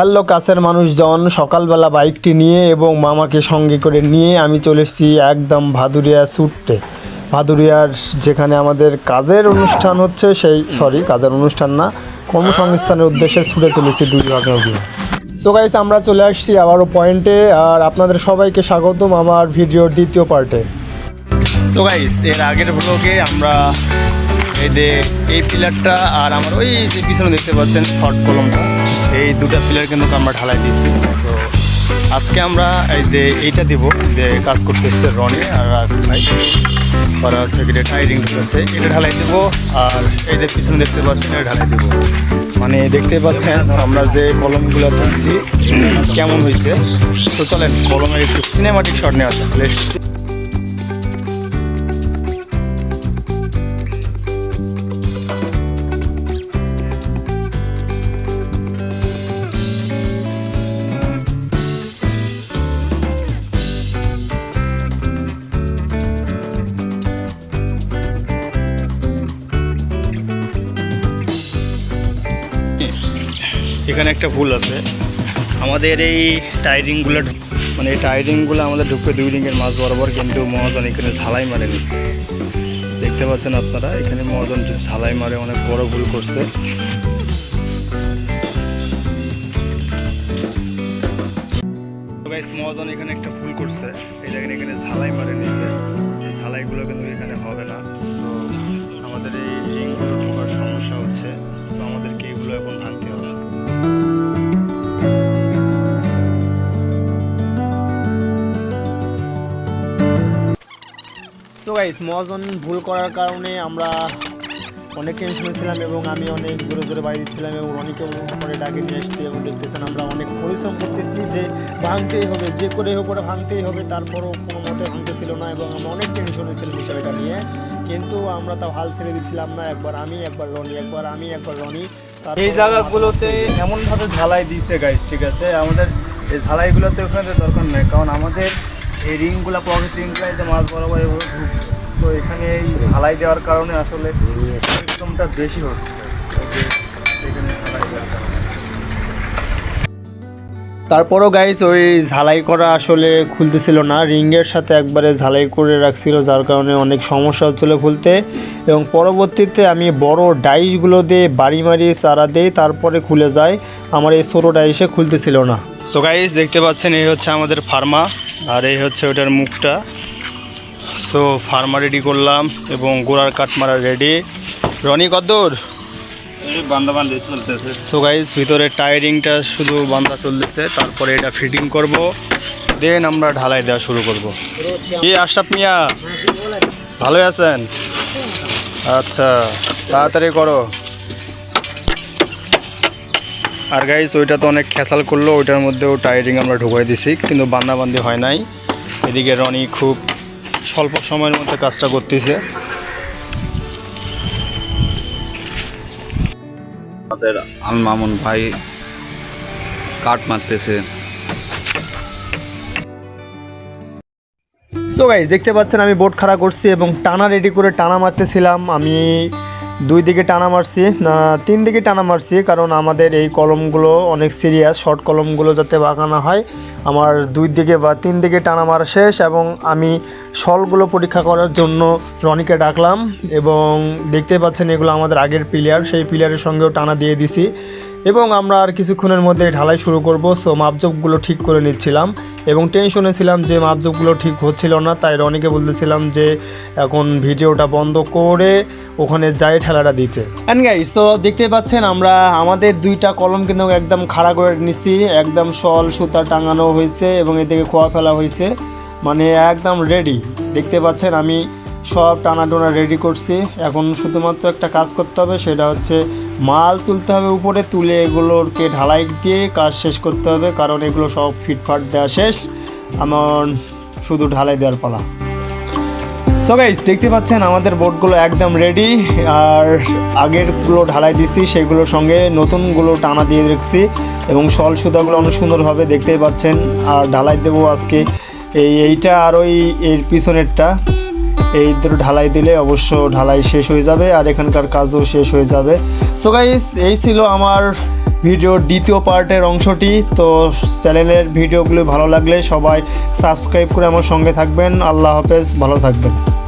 Hello, কাছের মানুষজন, সকালবেলা বাইকটি নিয়ে এবং মামাকে সঙ্গে করে নিয়ে আমি চলে এসেছি একদম ভাদুরিয়া ছুটতে ভাদুরিয়ার যেখানে আমাদের কাজের অনুষ্ঠান হচ্ছে, সেই সরি কাজের অনুষ্ঠান না, কর্মসংস্থানের উদ্দেশ্যে ছুটে চলেছি দুই ভাগে সো গাইস আমরা চলে আসছি আবারও পয়েন্টে, আর আপনাদের সবাইকে স্বাগতম আমার ভিডিওর দ্বিতীয় পার্টে। সো গাইস এর আগের ব্লগে আমরা এই যে এই পিলারটা আর আমার ওই যে পিছনে দেখতে পাচ্ছেন শর্ট কলমটা। এই দুটা পিলার কিন্তু আমরা ঢালাই দিয়েছি। সো আজকে আমরা এই যে এইটা দিব, যে কাজ করতে হচ্ছে রনি আর ভাই। করা হচ্ছে কি টায়ারিং ঢুকেছে এটা ঢালাই দেবো আর এই যে পিছনে দেখতে পাচ্ছেন, এটা ঢালাই দেবো। মানে দেখতে পাচ্ছেন, আমরা যে কলমগুলো তুলছি কেমন হয়েছে তো চলেন, কলমের একটু সিনেমাটিক শট নেওয়া যাক। এখানে একটা ভুল আছে। আমাদের এই টায়ারিংগুলো মানে এই টায়ারিংগুলো আমাদের ঢুকবে দুই রিংয়ের মাছ বরাবর কিন্তু মহাজন এখানে ঝালাই মারেনি। দেখতে পাচ্ছেন আপনারা, এখানে মহাজন ঝালাই মারে, অনেক বড় ভুল করছে। মহাজন এখানে একটা ভুল করছে। এই দেখেন, এখানে ঝালাই মারে নিছে সো গাইস মহাজন ভুল করার কারণে আমরা অনেক টেনশনে ছিলাম এবং আমি অনেক জোরে জোরে বাড়ি দিচ্ছিলাম এবং অনেকে পরে ডাকে নিয়ে এসেছি এবং দেখতেছেন আমরা অনেক পরিশ্রম করতেছি যে ভাঙতেই হবে, যে করে হোক ওটা ভাঙতেই হবে, তারপরও কোনো মতে ভাঙতেছিল না এবং আমরা অনেক টেনশনে ছিলাম বিষয়টা নিয়ে। কিন্তু আমরা তাও হাল ছেড়ে দিচ্ছিলাম না, একবার আমি, একবার রনি, একবার আমি, একবার রনি। এই জায়গাগুলোতে এমনভাবে ঝালাই দিয়েছে গাইস ঠিক আছে? আমাদের এই ঝালাইগুলোতে ওখানে দরকার নেই, কারণ আমাদের এই রিংগুলো পকেট রিংগুলো যে মাছ বরাবর এভাবে ঢুকছে সো এখানে এই ঝালাই দেওয়ার কারণে আসলে পরিশ্রমটা বেশি হচ্ছে। এখানে ঝালাই দেওয়ার কারণে। তারপরও গাইস ওই ঝালাই করা আসলে খুলতেছিল না। রিংয়ের সাথে একবারে ঝালাই করে রাখছিল, যার কারণে অনেক সমস্যা হচ্ছিল খুলতে। এবং পরবর্তীতে আমি বড় ডাইসগুলো দিয়ে বাড়ি মারিয়ে চারা দিই তারপরে খুলে যায়। আমার এই ছোটো ডাইসে খুলতেছিল না। সো গাইস দেখতে পাচ্ছেন এই হচ্ছে আমাদের ফার্মা আর এই হচ্ছে ওটার মুখটা। সো ফার্মা রেডি করলাম এবং গোড়ার কাঠ মারা রেডি রনি কদ্দুর? এই সো গাইস ভিতরে টায়ারিংটা শুধু বান্ধা চলতেছে তারপরে এটা ফিটিং করব। দেন আমরা ঢালাই দেওয়া শুরু করব। কি আশরাফ মিয়া? ভালোই আছেন? আচ্ছা তাড়াতাড়ি করো। আর গাইস ওইটা তো অনেক খেসাল করল ওইটার মধ্যেও টায়ারিং আমরা ঢুকাই দিছি কিন্তু বান্দাবান্দি হয় নাই। এদিকে রনি খুব স্বল্প সময়ের মধ্যে কাজটা করতেছে। আমাদের আল মামুন ভাই কাঠ মারতেছে। সো গাইজ দেখতে পাচ্ছেন আমি বোট খাড়া করছি এবং টানা রেডি করে টানা মারতেছিলাম। আমি দুই দিকে টানা মারছি, না, তিন দিকে টানা মারছি, কারণ আমাদের এই কলমগুলো অনেক সিরিয়াস শর্ট কলমগুলো যাতে বাঁকানো হয়। আমার দুই দিকে বা তিন দিকে টানা মারা শেষ এবং আমি শলগুলো পরীক্ষা করার জন্য রনিকে ডাকলাম এবং দেখতে পাচ্ছেন এগুলো আমাদের আগের প্লেয়ার সেই প্লেয়ারের সঙ্গেও টানা দিয়ে দিছি। এবং আমরা আর কিছুক্ষণের মধ্যে ঢালাই শুরু করব সো মাপজোপগুলো ঠিক করে নিচ্ছিলাম এবং টেনশনে ছিলাম যে মাপজোপগুলো ঠিক হচ্ছিল না, তাই রনিকে বলতেছিলাম যে এখন ভিডিওটা বন্ধ করে ওখানে যাই ঠেলাটা দিতে। অ্যান্ড গাই সো দেখতে পাচ্ছেন আমরা আমাদের দুইটা কলম কিন্তু একদম খাড়া করে নিচ্ছি, একদম শল, সুতা টাঙানো হয়েছে এবং এদিকে খোয়া ফেলা হয়েছে মানে একদম রেডি দেখতে পাচ্ছেন আমি সব টানা টোনা রেডি করছি। এখন শুধুমাত্র একটা কাজ করতে হবে, সেটা হচ্ছে মাল তুলতে হবে উপরে, তুলে এগুলোকে ঢালাই দিয়ে কাজ শেষ করতে হবে, কারণ এগুলো সব ফিটফাট দেওয়া শেষ। আমার শুধু ঢালাই দেওয়ার পালা। সো গাইস দেখতে পাচ্ছেন আমাদের বোর্ডগুলো একদম রেডি আর আগেরগুলো ঢালাই দিছি, সেগুলোর সঙ্গে নতুনগুলো টানা দিয়ে রেখেছি, এবং সল সুতাগুলো অনেক সুন্দরভাবে দেখতেই পাচ্ছেন, আর ঢালাই দেবো আজকে। এই এইটা আর ওই এর পিছনেরটা। এই ঢালাই দিলে অবশ্য ঢালাই শেষ হয়ে যাবে আর এখানকার কাজও শেষ হয়ে যাবে। সো গাইস এই ছিল আমার ভিডিওর দ্বিতীয় পার্টের অংশটি। তো চ্যানেলের ভিডিওগুলো ভালো লাগলে সবাই সাবস্ক্রাইব করে আমার সঙ্গে থাকবেন। আল্লাহ হাফেজ, ভালো থাকবেন।